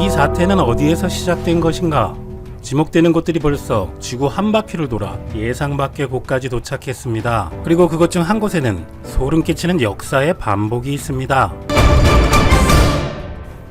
이 사태는 어디에서 시작된 것인가? 지목되는 곳들이 벌써 지구 한 바퀴를 돌아 예상 밖의 곳까지 도착했습니다. 그리고 그것 중 한 곳에는 소름 끼치는 역사의 반복이 있습니다.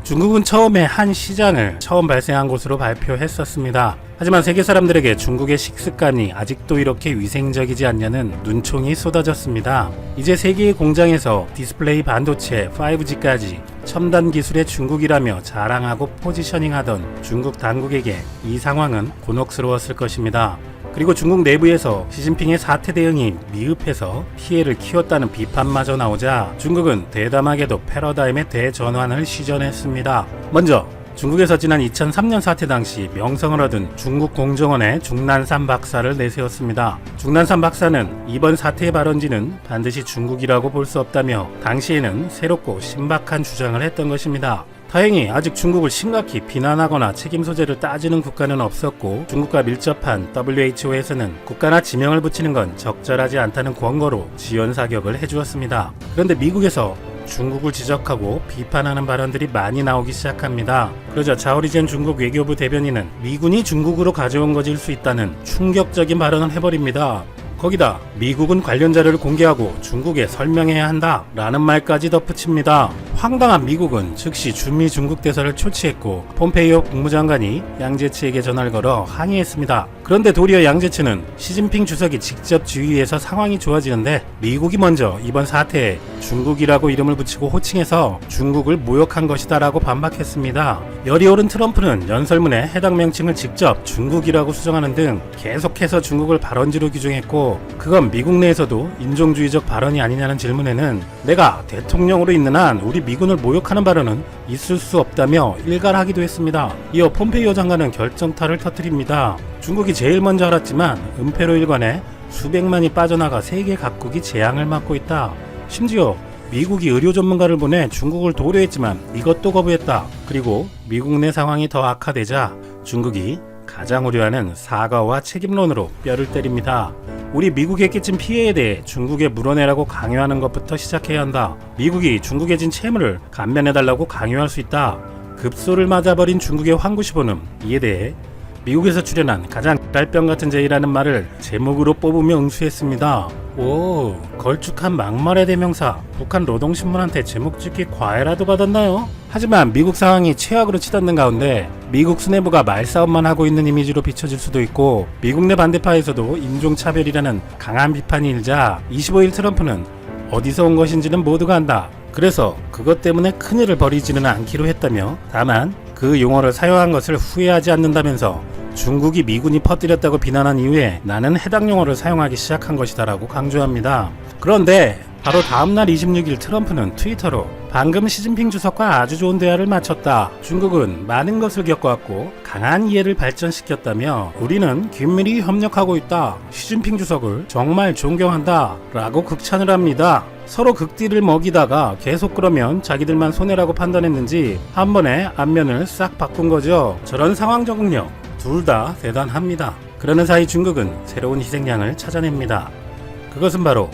중국은 처음에 한 시장을 처음 발생한 곳으로 발표했었습니다. 하지만 세계 사람들에게 중국의 식습관이 아직도 이렇게 위생적이지 않냐는 눈총이 쏟아졌습니다. 이제 세계의 공장에서 디스플레이 반도체 5G까지 첨단 기술의 중국이라며 자랑하고 포지셔닝하던 중국 당국에게 이 상황은 곤혹스러웠을 것입니다. 그리고 중국 내부에서 시진핑의 사태 대응이 미흡해서 피해를 키웠다는 비판마저 나오자 중국은 대담하게도 패러다임의 대전환을 시전했습니다. 먼저 중국에서 지난 2003년 사태 당시 명성을 얻은 중국 공정원의 중난산 박사를 내세웠습니다. 중난산 박사는 이번 사태의 발원지는 반드시 중국이라고 볼 수 없다며 당시에는 새롭고 신박한 주장을 했던 것입니다. 다행히 아직 중국을 심각히 비난하거나 책임 소재를 따지는 국가는 없었고 중국과 밀접한 WHO에서는 국가나 지명을 붙이는 건 적절하지 않다는 권고로 지연 사격을 해주었습니다. 그런데 미국에서 중국을 지적하고 비판하는 발언들이 많이 나오기 시작합니다. 그러자 자오리젠 중국 외교부 대변인은 미군이 중국으로 가져온 것일 수 있다는 충격적인 발언을 해버립니다. 거기다 미국은 관련 자료를 공개하고 중국에 설명해야 한다 라는 말까지 덧붙입니다. 황당한 미국은 즉시 준미 중국 대사를 초치했고 폼페이오 국무장관이 양제치에게 전화를 걸어 항의했습니다. 그런데 도리어 양제치는 시진핑 주석이 직접 지휘해서 상황이 좋아지는데 미국이 먼저 이번 사태에 중국이라고 이름을 붙이고 호칭해서 중국을 모욕한 것이다라고 반박했습니다. 열이 오른 트럼프는 연설문에 해당 명칭을 직접 중국이라고 수정하는 등 계속해서 중국을 발언지로 규정했고 그건 미국 내에서도 인종주의적 발언이 아니냐는 질문에는 내가 대통령으로 있는 한 우리 미군을 모욕하는 발언은 있을 수 없다며 일갈하기도 했습니다. 이어 폼페이오 장관은 결정타를 터뜨립니다. 중국이 제일 먼저 알았지만 은폐로 일관에 수백만이 빠져나가 세계 각국이 재앙을 맞고 있다. 심지어 미국이 의료 전문가를 보내 중국을 도료했지만 이것도 거부했다. 그리고 미국 내 상황이 더 악화되자 중국이 가장 우려하는 사과와 책임론으로 뼈를 때립니다. 우리 미국에 끼친 피해에 대해 중국에 물어내라고 강요하는 것부터 시작해야 한다. 미국이 중국에 진 채무를 감면해달라고 강요할 수 있다. 급소를 맞아버린 중국의 황구시보는 이에 대해 미국에서 출연한 가장 딸병 같은 제의라는 말을 제목으로 뽑으며 응수했습니다. 오, 걸쭉한 막말의 대명사. 북한 노동신문한테 제목 짓기 과외라도 받았나요? 하지만 미국 상황이 최악으로 치닫는 가운데 미국 수뇌부가 말싸움만 하고 있는 이미지로 비춰질 수도 있고 미국 내 반대파에서도 인종차별이라는 강한 비판이 일자 25일 트럼프는 어디서 온 것인지는 모두가 안다. 그래서 그것 때문에 큰일을 벌이지는 않기로 했다며 다만 그 용어를 사용한 것을 후회하지 않는다면서 중국이 미군이 퍼뜨렸다고 비난한 이후에 나는 해당 용어를 사용하기 시작한 것이다라고 강조합니다. 그런데 바로 다음날 26일 트럼프는 트위터로 방금 시진핑 주석과 아주 좋은 대화를 마쳤다. 중국은 많은 것을 겪어왔고 강한 이해를 발전시켰다며 우리는 긴밀히 협력하고 있다. 시진핑 주석을 정말 존경한다. 라고 극찬을 합니다. 서로 극딜을 먹이다가 계속 그러면 자기들만 손해라고 판단했는지 한 번에 안면을 싹 바꾼 거죠. 저런 상황 적응력 둘 다 대단합니다. 그러는 사이 중국은 새로운 희생양을 찾아냅니다. 그것은 바로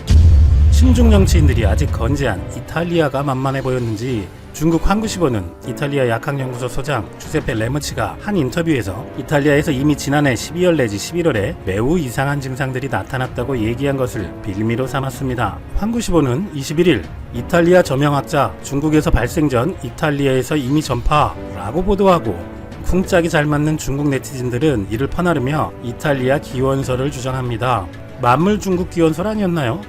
친중 정치인들이 아직 건재한 이탈리아가 만만해 보였는지 중국 환구시보는 이탈리아 약학연구소 소장 주세페 레무치가 한 인터뷰에서 이탈리아에서 이미 지난해 12월 내지 11월에 매우 이상한 증상들이 나타났다고 얘기한 것을 빌미로 삼았습니다. 환구시보는 21일 이탈리아 저명학자 중국에서 발생 전 이탈리아에서 이미 전파라고 보도하고 쿵짝이 잘 맞는 중국 네티즌들은 이를 퍼나르며 이탈리아 기원설을 주장합니다. 만물 중국 기원설 아니었나요?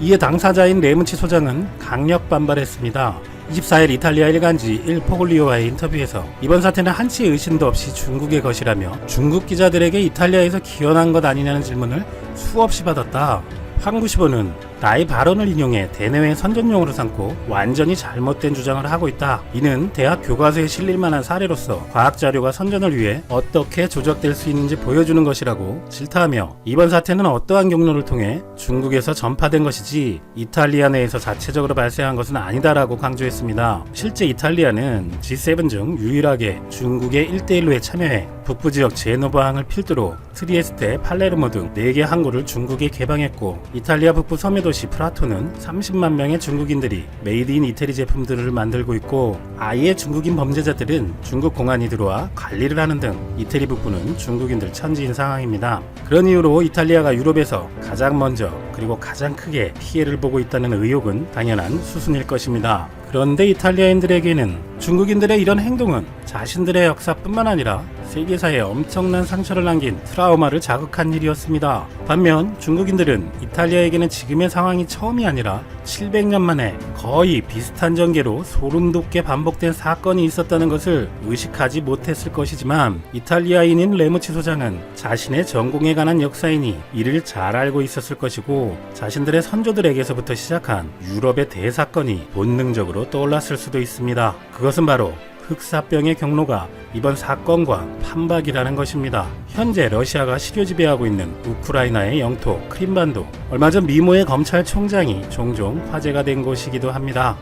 이에 당사자인 레무치 소장은 강력 반발했습니다. 24일 이탈리아 일간지 일 포글리오와의 인터뷰에서 이번 사태는 한치의 의심도 없이 중국의 것이라며 중국 기자들에게 이탈리아에서 기원한 것 아니냐는 질문을 수없이 받았다. 황구시보는 나의 발언을 인용해 대내외 선전용으로 삼고 완전히 잘못된 주장을 하고 있다. 이는 대학 교과서에 실릴 만한 사례로서 과학 자료가 선전을 위해 어떻게 조작될 수 있는지 보여주는 것이라고 질타하며 이번 사태는 어떠한 경로를 통해 중국에서 전파된 것이지 이탈리아 내에서 자체적으로 발생한 것은 아니다라고 강조했습니다. 실제 이탈리아는 G7 중 유일하게 중국의 1대1로에 참여해 북부 지역 제노바항을 필두로 트리에스테, 팔레르모 등 4개 항구를 중국에 개방했고 이탈리아 북부 섬에도 도시 프라토는 30만 명의 중국인들이 메이드 인 이태리 제품들을 만들고 있고 아예 중국인 범죄자들은 중국 공안이 들어와 관리를 하는 등 이태리 북부는 중국인들 천지인 상황입니다. 그런 이유로 이탈리아가 유럽에서 가장 먼저 그리고 가장 크게 피해를 보고 있다는 의혹은 당연한 수순일 것입니다. 그런데 이탈리아인들에게는 중국인들의 이런 행동은 자신들의 역사뿐만 아니라 세계사에 엄청난 상처를 남긴 트라우마를 자극한 일이었습니다. 반면 중국인들은 이탈리아에게는 지금의 상황이 처음이 아니라 700년 만에 거의 비슷한 전개로 소름 돋게 반복된 사건이 있었다는 것을 의식하지 못했을 것이지만 이탈리아인인 레무치 소장은 자신의 전공에 관한 역사이니 이를 잘 알고 있었을 것이고 자신들의 선조들에게서부터 시작한 유럽의 대사건이 본능적으로 떠올랐을 수도 있습니다. 그것은 바로 흑사병의 경로가 이번 사건과 판박이라는 것입니다. 현재 러시아가 시료 지배하고 있는 우크라이나의 영토 크림반도 얼마 전 미모의 검찰총장이 종종 화제가 된 곳이기도 합니다.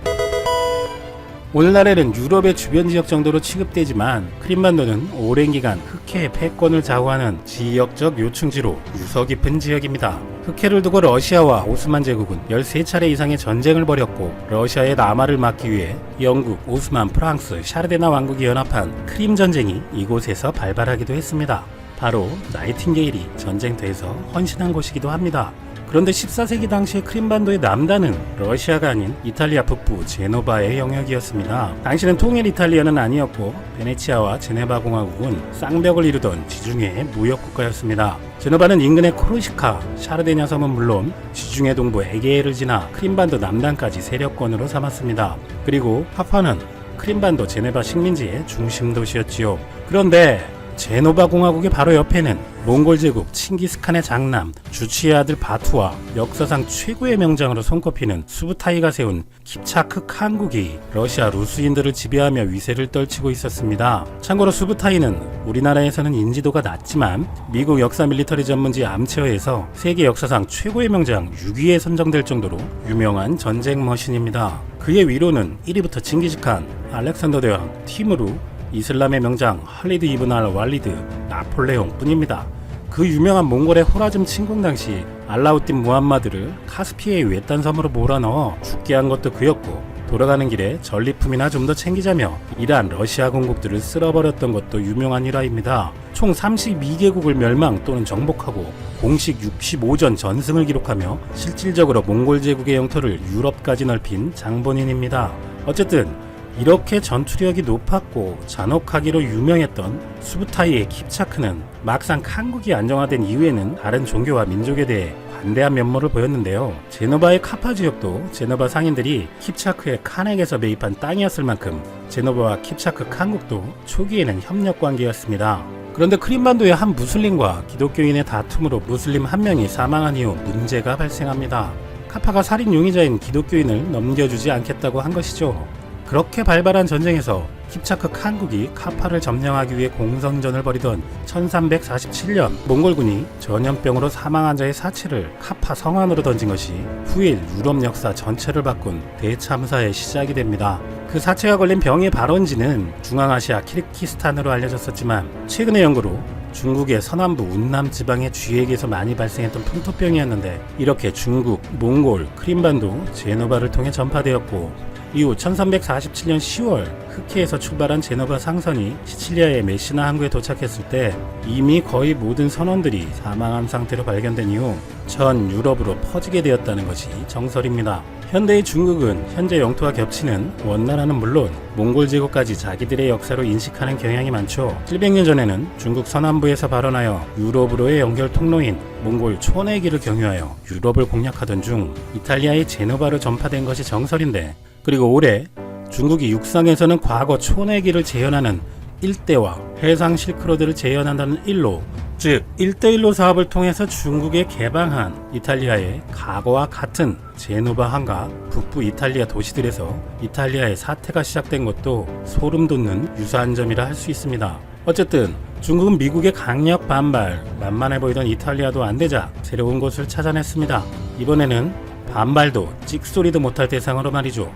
오늘날에는 유럽의 주변 지역 정도로 취급되지만 크림반도는 오랜 기간 흑해의 패권을 좌우하는 지역적 요충지로 유서 깊은 지역입니다. 흑해를 두고 러시아와 오스만 제국은 13차례 이상의 전쟁을 벌였고 러시아의 남하를 막기 위해 영국, 오스만, 프랑스, 샤르데나 왕국이 연합한 크림 전쟁이 이곳에서 발발하기도 했습니다. 바로 나이팅게일이 전쟁터에서 헌신한 곳이기도 합니다. 그런데 14세기 당시의 크림반도의 남단은 러시아가 아닌 이탈리아 북부 제노바의 영역이었습니다. 당시는 통일 이탈리아는 아니었고 베네치아와 제네바 공화국은 쌍벽을 이루던 지중해의 무역 국가였습니다. 제노바는 인근의 코르시카, 샤르데냐 섬은 물론 지중해 동부 에게해를 지나 크림반도 남단까지 세력권으로 삼았습니다. 그리고 파파는 크림반도 제네바 식민지의 중심 도시였지요. 그런데 제노바 공화국의 바로 옆에는 몽골 제국 칭기스칸의 장남 주치의 아들 바투와 역사상 최고의 명장으로 손꼽히는 수부타이가 세운 킵차크 칸국이 러시아 루스인들을 지배하며 위세를 떨치고 있었습니다. 참고로 수부타이는 우리나라에서는 인지도가 낮지만 미국 역사 밀리터리 전문지 암체어에서 세계 역사상 최고의 명장 6위에 선정될 정도로 유명한 전쟁 머신입니다. 그의 위로는 1위부터 칭기스칸, 알렉산더 대왕, 티무르, 이슬람의 명장 할리드 이브н 알 왈리드, 나폴레옹 뿐입니다. 그 유명한 몽골의 호라즘 침공 당시 알라우딘 무함마드를 카스피해의 외딴 섬으로 몰아넣어 죽게 한 것도 그였고 돌아가는 길에 전리품이나 좀 더 챙기자며 이러한 러시아 공국들을 쓸어버렸던 것도 유명한 일화입니다. 총 32개국을 멸망 또는 정복하고 공식 65전 전승을 기록하며 실질적으로 몽골 제국의 영토를 유럽까지 넓힌 장본인입니다. 어쨌든 이렇게 전투력이 높았고 잔혹하기로 유명했던 수부타이의 킵차크는 막상 칸국이 안정화된 이후에는 다른 종교와 민족에 대해 관대한 면모를 보였는데요. 제노바의 카파 지역도 제노바 상인들이 킵차크의 칸에게서 매입한 땅이었을 만큼 제노바와 킵차크 칸국도 초기에는 협력 관계였습니다. 그런데 크림반도의 한 무슬림과 기독교인의 다툼으로 무슬림 한 명이 사망한 이후 문제가 발생합니다. 카파가 살인 용의자인 기독교인을 넘겨주지 않겠다고 한 것이죠. 그렇게 발발한 전쟁에서 킵차크 칸국이 카파를 점령하기 위해 공성전을 벌이던 1347년 몽골군이 전염병으로 사망한 자의 사체를 카파 성안으로 던진 것이 후일 유럽 역사 전체를 바꾼 대참사의 시작이 됩니다. 그 사체가 걸린 병의 발원지는 중앙아시아 키르키스탄으로 알려졌었지만 최근의 연구로 중국의 서남부 운남 지방의 쥐에게서 많이 발생했던 풍토병이었는데 이렇게 중국, 몽골, 크림반도, 제노바를 통해 전파되었고 이후 1347년 10월 흑해에서 출발한 제노바 상선이 시칠리아의 메시나 항구에 도착했을 때 이미 거의 모든 선원들이 사망한 상태로 발견된 이후 전 유럽으로 퍼지게 되었다는 것이 정설입니다. 현대의 중국은 현재 영토와 겹치는 원나라는 물론 몽골 제국까지 자기들의 역사로 인식하는 경향이 많죠. 700년 전에는 중국 서남부에서 발원하여 유럽으로의 연결 통로인 몽골 초내기를 경유하여 유럽을 공략하던 중 이탈리아의 제노바로 전파된 것이 정설인데 그리고 올해 중국이 육상에서는 과거 초내기를 재현하는 일대와 해상 실크로드를 재현한다는 일로 즉 1대1로 사업을 통해서 중국에 개방한 이탈리아의 과거와 같은 제노바 항과 북부 이탈리아 도시들에서 이탈리아의 사태가 시작된 것도 소름 돋는 유사한 점이라 할 수 있습니다. 어쨌든 중국은 미국의 강력 반발, 만만해 보이던 이탈리아도 안 되자 새로운 곳을 찾아냈습니다. 이번에는 반발도 찍소리도 못할 대상으로 말이죠.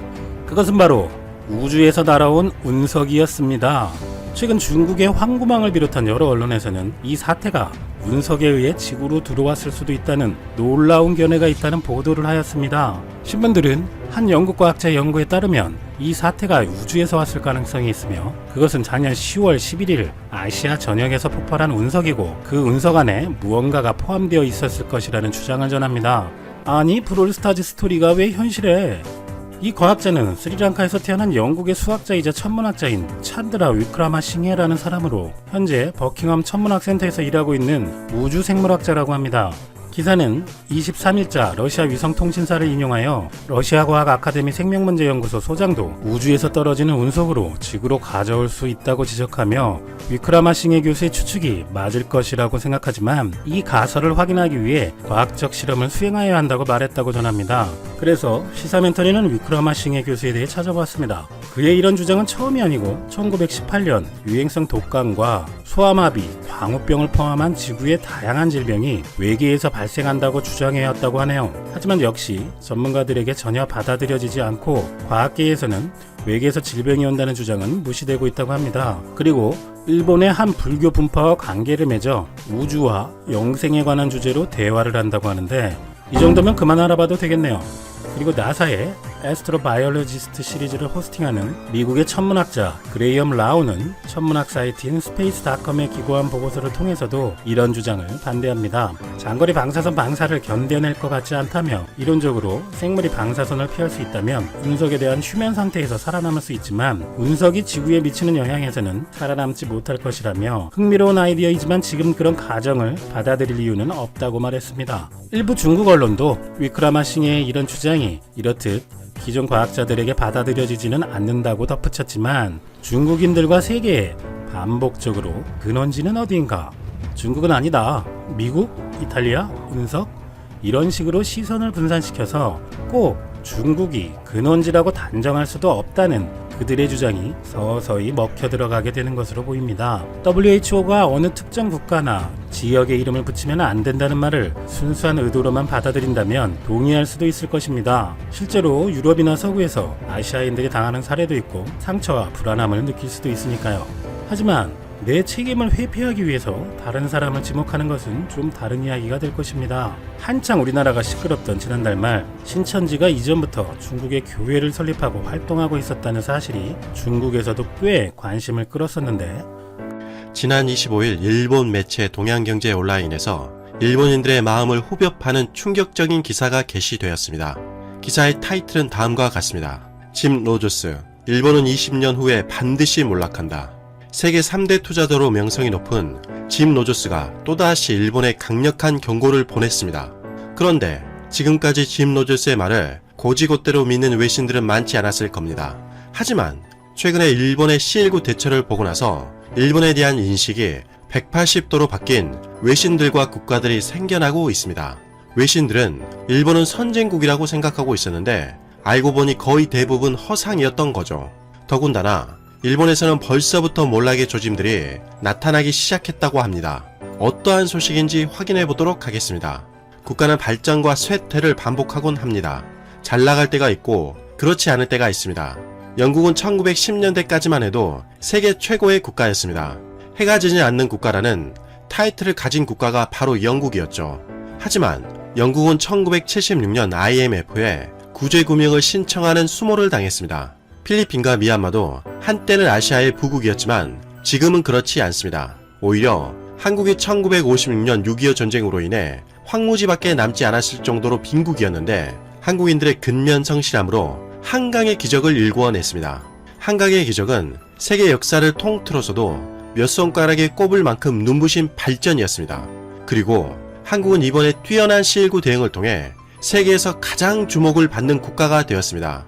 그것은 바로 우주에서 날아온 운석이었습니다. 최근 중국의 황구망을 비롯한 여러 언론에서는 이 사태가 운석에 의해 지구로 들어왔을 수도 있다는 놀라운 견해가 있다는 보도를 하였습니다. 신문들은 한 영국 과학자의 연구에 따르면 이 사태가 우주에서 왔을 가능성이 있으며 그것은 작년 10월 11일 아시아 전역에서 폭발한 운석이고 그 운석 안에 무언가가 포함되어 있었을 것이라는 주장을 전합니다. 아니 브롤스타즈 스토리가 왜 현실에 이 과학자는 스리랑카에서 태어난 영국의 수학자이자 천문학자인 찬드라 위크라마 싱헤라는 사람으로 현재 버킹엄 천문학 센터에서 일하고 있는 우주생물학자라고 합니다. 기사는 23일자 러시아 위성통신사를 인용하여 러시아 과학 아카데미 생명문제연구소 소장도 우주에서 떨어지는 운석으로 지구로 가져올 수 있다고 지적하며 위크라마 싱해 교수의 추측이 맞을 것이라고 생각하지만 이 가설을 확인하기 위해 과학적 실험을 수행하여야 한다고 말했다고 전합니다. 그래서 시사멘터리는 위크라마 싱해 교수에 대해 찾아보았습니다. 그의 이런 주장은 처음이 아니고 1918년 유행성 독감과 소아마비, 광우병을 포함한 지구의 다양한 질병이 외계에서 발생 한다고 주장해왔다고 하네요. 하지만 역시 전문가들에게 전혀 받아들여지지 않고 과학계에서는 외계에서 질병이 온다는 주장은 무시되고 있다고 합니다. 그리고 일본의 한 불교 분파와 관계를 맺어 우주와 영생에 관한 주제로 대화를 한다고 하는데 이 정도면 그만 알아봐도 되겠네요. 그리고 나사의 애스트로바이올로지스트 시리즈를 호스팅하는 미국의 천문학자 그레이엄 라우는 천문학 사이트인 스페이스닷컴에 기고한 보고서를 통해서도 이런 주장을 반대합니다. 장거리 방사선 방사를 견뎌낼 것 같지 않다며 이론적으로 생물이 방사선을 피할 수 있다면 운석에 대한 휴면 상태에서 살아남을 수 있지만 운석이 지구에 미치는 영향에서는 살아남지 못할 것이라며 흥미로운 아이디어이지만 지금 그런 가정을 받아들일 이유는 없다고 말했습니다. 일부 중국 언론도 위크라마 싱의 이런 주장이 이렇듯 기존 과학자들에게 받아들여지지는 않는다고 덧붙였지만 중국인들과 세계에 반복적으로 근원지는 어디인가? 중국은 아니다. 미국? 이탈리아? 운석? 이런 식으로 시선을 분산시켜서 꼭 중국이 근원지라고 단정할 수도 없다는 그들의 주장이 서서히 먹혀 들어가게 되는 것으로 보입니다. WHO가 어느 특정 국가나 지역의 이름을 붙이면 안 된다는 말을 순수한 의도로만 받아들인다면 동의할 수도 있을 것입니다. 실제로 유럽이나 서구에서 아시아인들이 당하는 사례도 있고 상처와 불안함을 느낄 수도 있으니까요. 하지만 내 책임을 회피하기 위해서 다른 사람을 지목하는 것은 좀 다른 이야기가 될 것입니다. 한창 우리나라가 시끄럽던 지난달 말 신천지가 이전부터 중국의 교회를 설립하고 활동하고 있었다는 사실이 중국에서도 꽤 관심을 끌었었는데 지난 25일 일본 매체 동양경제 온라인에서 일본인들의 마음을 후벼파는 충격적인 기사가 게시되었습니다. 기사의 타이틀은 다음과 같습니다. 짐 로저스, 일본은 20년 후에 반드시 몰락한다. 세계 3대 투자자로 명성이 높은 짐 로저스가 또다시 일본에 강력한 경고를 보냈습니다. 그런데 지금까지 짐 로저스의 말을 고지곳대로 믿는 외신들은 많지 않았을 겁니다. 하지만 최근에 일본의 C19 대처를 보고 나서 일본에 대한 인식이 180도로 바뀐 외신들과 국가들이 생겨나고 있습니다. 외신들은 일본은 선진국이라고 생각하고 있었는데 알고 보니 거의 대부분 허상이었던 거죠. 더군다나 일본에서는 벌써부터 몰락의 조짐들이 나타나기 시작했다고 합니다. 어떠한 소식인지 확인해 보도록 하겠습니다. 국가는 발전과 쇠퇴를 반복하곤 합니다. 잘 나갈 때가 있고 그렇지 않을 때가 있습니다. 영국은 1910년대까지만 해도 세계 최고의 국가였습니다. 해가 지지 않는 국가라는 타이틀을 가진 국가가 바로 영국이었죠. 하지만 영국은 1976년 IMF에 구제금융을 신청하는 수모를 당했습니다. 필리핀과 미얀마도 한때는 아시아의 부국이었지만 지금은 그렇지 않습니다. 오히려 한국이 1956년 6.25 전쟁으로 인해 황무지밖에 남지 않았을 정도로 빈국이었는데 한국인들의 근면 성실함으로 한강의 기적을 일구어냈습니다. 한강의 기적은 세계 역사를 통틀어서도 몇 손가락에 꼽을 만큼 눈부신 발전이었습니다. 그리고 한국은 이번에 뛰어난 C19 대응을 통해 세계에서 가장 주목을 받는 국가가 되었습니다.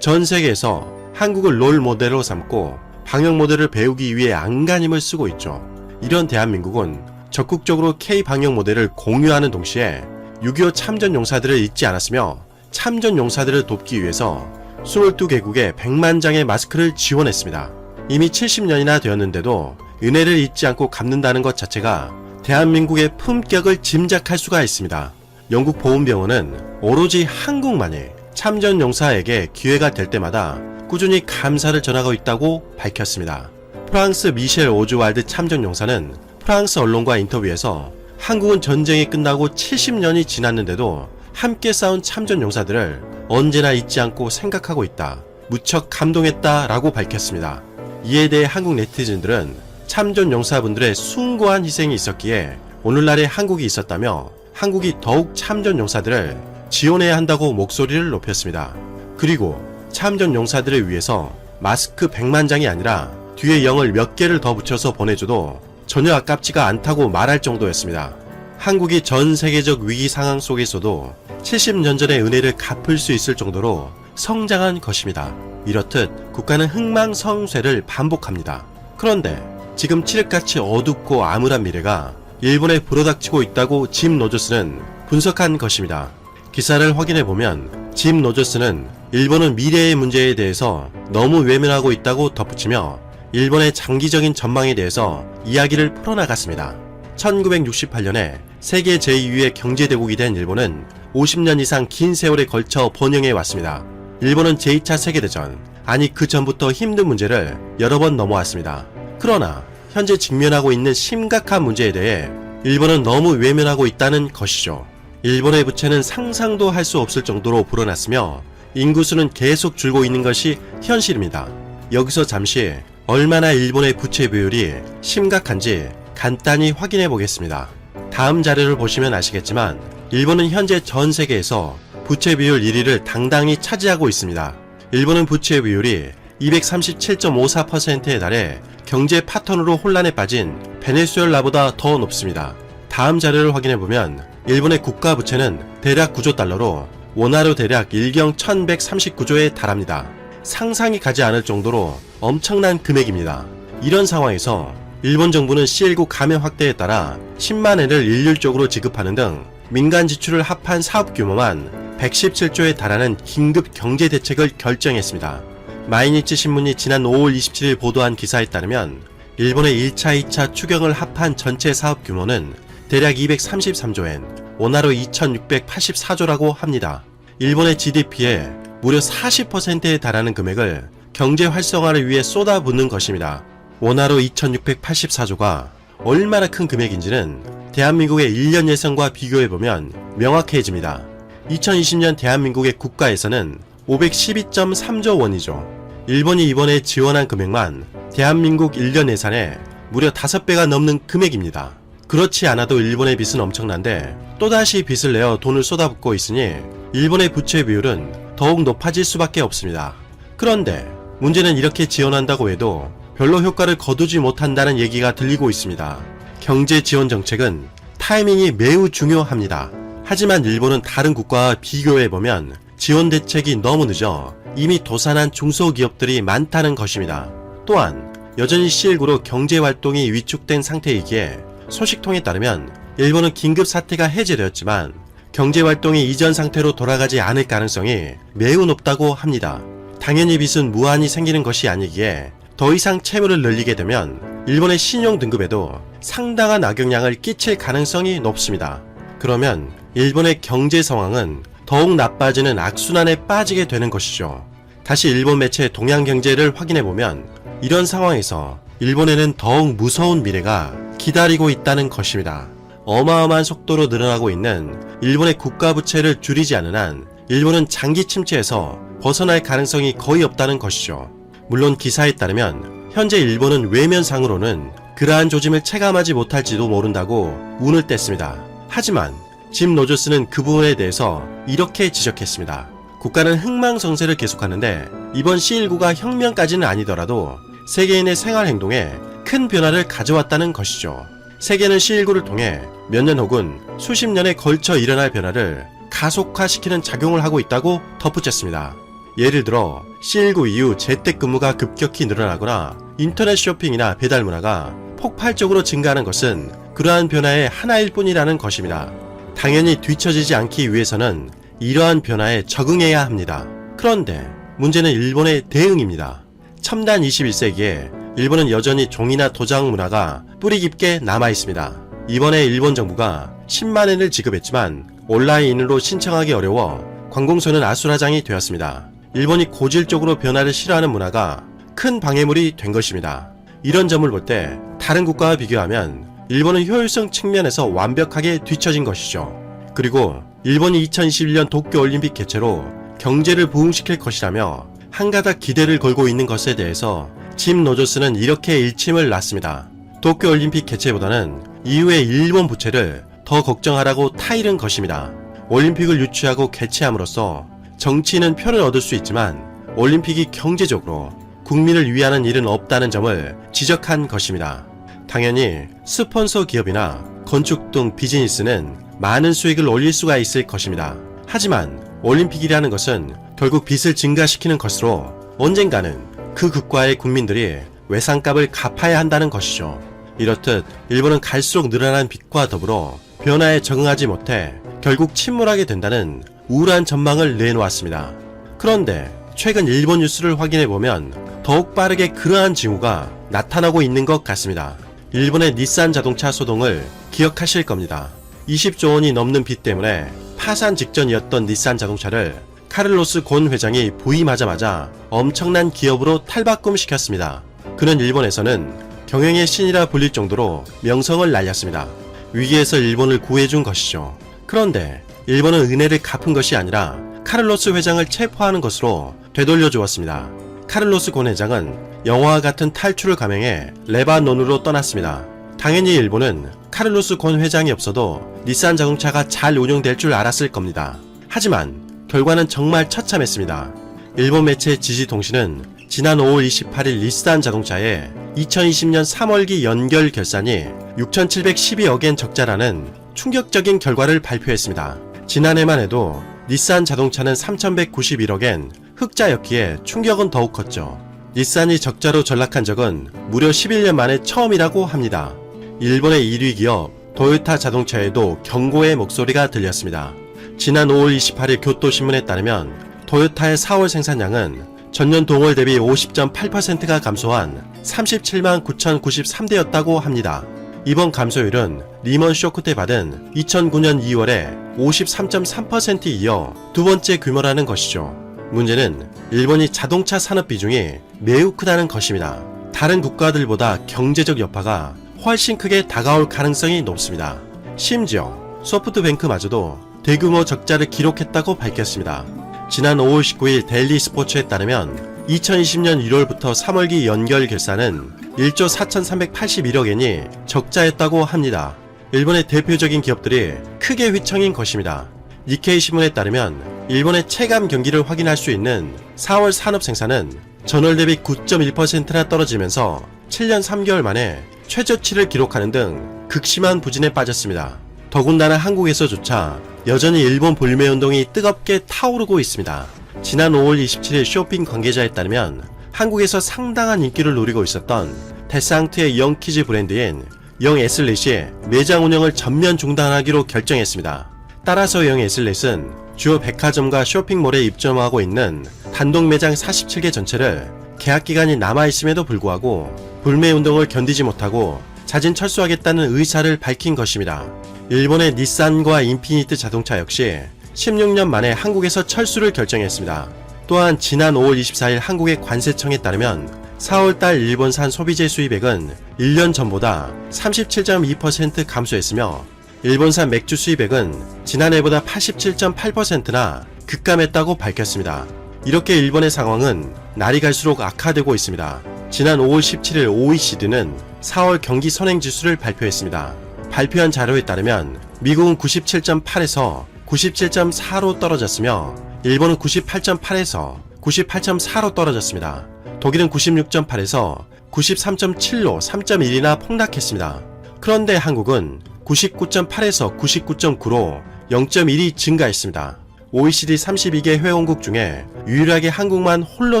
전 세계에서 한국을 롤 모델로 삼고 방역 모델을 배우기 위해 안간힘을 쓰고 있죠. 이런 대한민국은 적극적으로 K 방역 모델을 공유하는 동시에 6.25 참전 용사들을 잊지 않았으며 참전 용사들을 돕기 위해서 22개국에 100만 장의 마스크를 지원했습니다. 이미 70년이나 되었는데도 은혜를 잊지 않고 갚는다는 것 자체가 대한민국의 품격을 짐작할 수가 있습니다. 영국 보훈병원은 오로지 한국만이 참전 용사에게 기회가 될 때마다 꾸준히 감사를 전하고 있다고 밝혔습니다. 프랑스 미셸 오즈왈드 참전 용사는 프랑스 언론과 인터뷰에서 한국은 전쟁이 끝나고 70년이 지났는데도 함께 싸운 참전 용사들을 언제나 잊지 않고 생각하고 있다. 무척 감동했다 라고 밝혔습니다. 이에 대해 한국 네티즌들은 참전 용사분들의 숭고한 희생이 있었기에 오늘날의 한국이 있었다며 한국이 더욱 참전 용사들을 지원해야 한다고 목소리를 높였습니다. 그리고 참전 용사들을 위해서 마스크 100만 장이 아니라 뒤에 0을 몇 개를 더 붙여서 보내줘도 전혀 아깝지가 않다고 말할 정도였습니다. 한국이 전 세계적 위기 상황 속에서도 70년 전의 은혜를 갚을 수 있을 정도로 성장한 것입니다. 이렇듯 국가는 흥망성쇠를 반복합니다. 그런데 지금 칠흑같이 어둡고 암울한 미래가 일본에 불어닥치고 있다고 짐 노조스는 분석한 것입니다. 기사를 확인해 보면 짐 노조스는 일본은 미래의 문제에 대해서 너무 외면하고 있다고 덧붙이며 일본의 장기적인 전망에 대해서 이야기를 풀어나갔습니다. 1968년에 세계 제2위의 경제대국이 된 일본은 50년 이상 긴 세월에 걸쳐 번영해 왔습니다. 일본은 제2차 세계대전, 아니 그 전부터 힘든 문제를 여러 번 넘어왔습니다. 그러나 현재 직면하고 있는 심각한 문제에 대해 일본은 너무 외면하고 있다는 것이죠. 일본의 부채는 상상도 할 수 없을 정도로 불어났으며 인구수는 계속 줄고 있는 것이 현실입니다. 여기서 잠시 얼마나 일본의 부채 비율이 심각한지 간단히 확인해 보겠습니다. 다음 자료를 보시면 아시겠지만 일본은 현재 전 세계에서 부채 비율 1위를 당당히 차지하고 있습니다. 일본은 부채 비율이 237.54%에 달해 경제 파턴으로 혼란에 빠진 베네수엘라보다 더 높습니다. 다음 자료를 확인해 보면 일본의 국가 부채는 대략 9조 달러로 원화로 대략 1경 1139조에 달합니다. 상상이 가지 않을 정도로 엄청난 금액입니다. 이런 상황에서 일본 정부는 C19 감염 확대에 따라 10만 엔을 일률적으로 지급하는 등 민간 지출을 합한 사업 규모만 117조에 달하는 긴급 경제 대책을 결정했습니다. 마이니치 신문이 지난 5월 27일 보도한 기사에 따르면 일본의 1차, 2차 추경을 합한 전체 사업 규모는 대략 233조엔, 원화로 2684조라고 합니다. 일본의 GDP의 무려 40%에 달하는 금액을 경제 활성화를 위해 쏟아붓는 것입니다. 원화로 2684조가 얼마나 큰 금액인지는 대한민국의 1년 예산과 비교해보면 명확해집니다. 2020년 대한민국의 국가 예산은 512.3조 원이죠. 일본이 이번에 지원한 금액만 대한민국 1년 예산의 무려 5배가 넘는 금액입니다. 그렇지 않아도 일본의 빚은 엄청난데 또다시 빚을 내어 돈을 쏟아붓고 있으니 일본의 부채 비율은 더욱 높아질 수밖에 없습니다. 그런데 문제는 이렇게 지원한다고 해도 별로 효과를 거두지 못한다는 얘기가 들리고 있습니다. 경제 지원 정책은 타이밍이 매우 중요합니다. 하지만 일본은 다른 국가와 비교해보면 지원 대책이 너무 늦어 이미 도산한 중소기업들이 많다는 것입니다. 또한 여전히 C19로 경제 활동이 위축된 상태이기에 소식통에 따르면 일본은 긴급 사태가 해제되었지만 경제 활동이 이전 상태로 돌아가지 않을 가능성이 매우 높다고 합니다. 당연히 빚은 무한히 생기는 것이 아니기에 더 이상 채무를 늘리게 되면 일본의 신용 등급에도 상당한 악영향을 끼칠 가능성이 높습니다. 그러면 일본의 경제 상황은 더욱 나빠지는 악순환에 빠지게 되는 것이죠. 다시 일본 매체 동양 경제를 확인해 보면 이런 상황에서 일본에는 더욱 무서운 미래가 기다리고 있다는 것입니다. 어마어마한 속도로 늘어나고 있는 일본의 국가 부채를 줄이지 않은 한 일본은 장기 침체에서 벗어날 가능성이 거의 없다는 것이죠. 물론 기사에 따르면 현재 일본은 외면상으로는 그러한 조짐을 체감하지 못할지도 모른다고 운을 뗐습니다. 하지만 짐 로저스는 그 부분에 대해서 이렇게 지적했습니다. 국가는 흥망성쇠를 계속하는데 이번 C19가 혁명까지는 아니더라도 세계인의 생활 행동에 큰 변화를 가져왔다는 것이죠. 세계는 C19를 통해 몇 년 혹은 수십 년에 걸쳐 일어날 변화를 가속화시키는 작용을 하고 있다고 덧붙였습니다. 예를 들어 C19 이후 재택근무가 급격히 늘어나거나 인터넷 쇼핑이나 배달 문화가 폭발적으로 증가하는 것은 그러한 변화의 하나일 뿐이라는 것입니다. 당연히 뒤처지지 않기 위해서는 이러한 변화에 적응해야 합니다. 그런데 문제는 일본의 대응입니다. 첨단 21세기에 일본은 여전히 종이나 도장 문화가 뿌리 깊게 남아 있습니다. 이번에 일본 정부가 10만 엔을 지급했지만 온라인으로 신청하기 어려워 관공서는 아수라장이 되었습니다. 일본이 고질적으로 변화를 싫어하는 문화가 큰 방해물이 된 것입니다. 이런 점을 볼 때 다른 국가와 비교하면 일본은 효율성 측면에서 완벽하게 뒤처진 것이죠. 그리고 일본이 2021년 도쿄올림픽 개최로 경제를 부흥시킬 것이라며 한가닥 기대를 걸고 있는 것에 대해서 짐 노조스는 이렇게 일침을 놨습니다. 도쿄올림픽 개최보다는 이후의 일본 부채를 더 걱정하라고 타이른 것입니다. 올림픽을 유치하고 개최함으로써 정치인은 표를 얻을 수 있지만 올림픽이 경제적으로 국민을 위하는 일은 없다는 점을 지적한 것입니다. 당연히 스폰서 기업이나 건축 등 비즈니스는 많은 수익을 올릴 수가 있을 것입니다. 하지만 올림픽이라는 것은 결국 빚을 증가시키는 것으로 언젠가는 그 국가의 국민들이 외상값을 갚아야 한다는 것이죠. 이렇듯 일본은 갈수록 늘어난 빚과 더불어 변화에 적응하지 못해 결국 침몰하게 된다는 우울한 전망을 내놓았습니다. 그런데 최근 일본 뉴스를 확인해 보면 더욱 빠르게 그러한 징후가 나타나고 있는 것 같습니다. 일본의 닛산 자동차 소동을 기억하실 겁니다. 20조 원이 넘는 빚 때문에 파산 직전이었던 닛산 자동차를 카를로스 곤 회장이 부임하자마자 엄청난 기업으로 탈바꿈시켰습니다. 그는 일본에서는 경영의 신이라 불릴 정도로 명성을 날렸습니다. 위기에서 일본을 구해준 것이죠. 그런데 일본은 은혜를 갚은 것이 아니라 카를로스 회장을 체포하는 것으로 되돌려 주었습니다. 카를로스 곤 회장은 영화와 같은 탈출을 감행해 레바논으로 떠났습니다. 당연히 일본은 카를로스 곤 회장이 없어도 닛산 자동차가 잘 운영될 줄 알았을 겁니다. 하지만 결과는 정말 처참했습니다. 일본 매체 지지통신은 지난 5월 28일 닛산 자동차의 2020년 3월기 연결 결산이 6,712억엔 적자라는 충격적인 결과를 발표했습니다. 지난해만 해도 닛산 자동차는 3,191억엔 흑자였기에 충격은 더욱 컸죠. 닛산이 적자로 전락한 적은 무려 11년 만에 처음이라고 합니다. 일본의 1위 기업 도요타 자동차에도 경고의 목소리가 들렸습니다. 지난 5월 28일 교토신문에 따르면 도요타의 4월 생산량은 전년 동월 대비 50.8%가 감소한 37만 9,093대였다고 합니다. 이번 감소율은 리먼 쇼크 때 받은 2009년 2월에 53.3%에 이어 두 번째 규모라는 것이죠. 문제는 일본이 자동차 산업 비중이 매우 크다는 것입니다. 다른 국가들보다 경제적 여파가 훨씬 크게 다가올 가능성이 높습니다. 심지어 소프트뱅크마저도 대규모 적자를 기록했다고 밝혔습니다. 지난 5월 19일 데일리 스포츠에 따르면 2020년 1월부터 3월기 연결 결산은 1조 4,381억 엔이 적자였다고 합니다. 일본의 대표적인 기업들이 크게 휘청인 것입니다. 니케이 신문에 따르면 일본의 체감 경기를 확인할 수 있는 4월 산업 생산은 전월 대비 9.1%나 떨어지면서 7년 3개월 만에 최저치를 기록하는 등 극심한 부진에 빠졌습니다. 더군다나 한국에서조차 여전히 일본 불매 운동이 뜨겁게 타오르고 있습니다. 지난 5월 27일 쇼핑 관계자에 따르면 한국에서 상당한 인기를 누리고 있었던 데상트의 영키즈 브랜드인 영 에슬릿이 매장 운영을 전면 중단하기로 결정했습니다. 따라서 영 에슬릿은 주요 백화점과 쇼핑몰에 입점하고 있는 단독 매장 47개 전체를 계약 기간이 남아있음에도 불구하고 불매 운동을 견디지 못하고 자진 철수하겠다는 의사를 밝힌 것입니다. 일본의 닛산과 인피니트 자동차 역시 16년 만에 한국에서 철수를 결정했습니다. 또한 지난 5월 24일 한국의 관세청에 따르면 4월달 일본산 소비재 수입액은 1년 전보다 37.2% 감소했으며 일본산 맥주 수입액은 지난해보다 87.8%나 급감했다고 밝혔습니다. 이렇게 일본의 상황은 날이 갈수록 악화되고 있습니다. 지난 5월 17일 OECD는 4월 경기 선행 지수를 발표했습니다. 발표한 자료에 따르면 미국은 97.8에서 97.4로 떨어졌으며 일본은 98.8에서 98.4로 떨어졌습니다. 독일은 96.8에서 93.7로 3.1이나 폭락했습니다. 그런데 한국은 99.8에서 99.9로 0.1이 증가했습니다. OECD 32개 회원국 중에 유일하게 한국만 홀로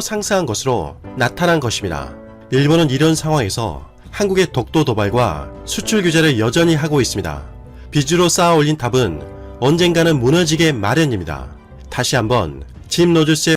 상승한 것으로 나타난 것입니다. 일본은 이런 상황에서 한국의 독도 도발과 수출 규제를 여전히 하고 있습니다. 빚으로 쌓아 올린 탑은 언젠가는 무너지게 마련입니다. 다시 한번 짐 노주스의